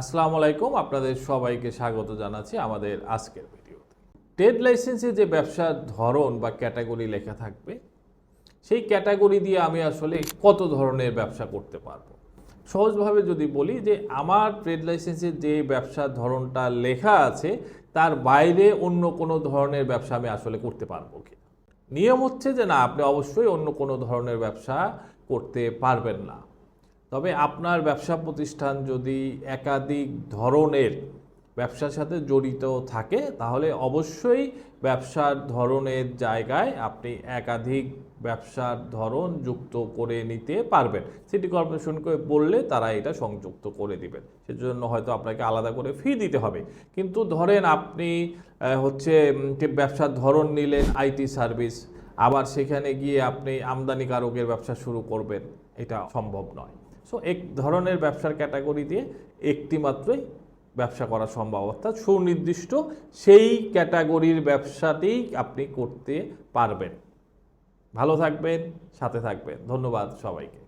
আসসালামু আলাইকুম, আপনাদের সবাইকে স্বাগত জানাচ্ছি আমাদের আজকের ভিডিওতে। ট্রেড লাইসেন্সে যে ব্যবসার ধরন বা ক্যাটাগরি লেখা থাকবে, সেই ক্যাটাগরি দিয়ে আমি আসলে কত ধরনের ব্যবসা করতে পারব? সহজভাবে যদি বলি যে আমার ট্রেড লাইসেন্সে যে ব্যবসার ধরনটা লেখা আছে, তার বাইরে অন্য কোনো ধরনের ব্যবসা আমি আসলে করতে পারব কি? নিয়ম হচ্ছে যে না, আপনি অবশ্যই অন্য কোনো ধরনের ব্যবসা করতে পারবেন না। তবে আপনার ব্যবসা প্রতিষ্ঠান যদি একাধিক ধরনের ব্যবসার সাথে জড়িত থাকে তাহলে অবশ্যই ব্যবসার ধরনের জায়গায় আপনি একাধিক ব্যবসার ধরন যুক্ত করে নিতে পারবেন। সিটি কর্পোরেশনকে বললে তারা এটা সংযুক্ত করে দিবেন। সেজন্য হয়তো আপনাকে আলাদা করে ফি দিতে হবে। কিন্তু ধরেন আপনি হচ্ছে যে ব্যবসার ধরন নিলেন আইটি সার্ভিস আবার সেখানে গিয়ে আপনি আমদানিকারকের ব্যবসা শুরু করবেন এটা সম্ভব নয়। সো এক ধরনের ব্যবসার ক্যাটাগরি দিয়ে একটি মাত্রই ব্যবসা করা সম্ভব। অর্থাৎ সুনির্দিষ্ট সেই ক্যাটাগরির ব্যবসাতেই আপনি করতে পারবেন। ভালো থাকবেন, সাথে থাকবেন। ধন্যবাদ সবাইকে।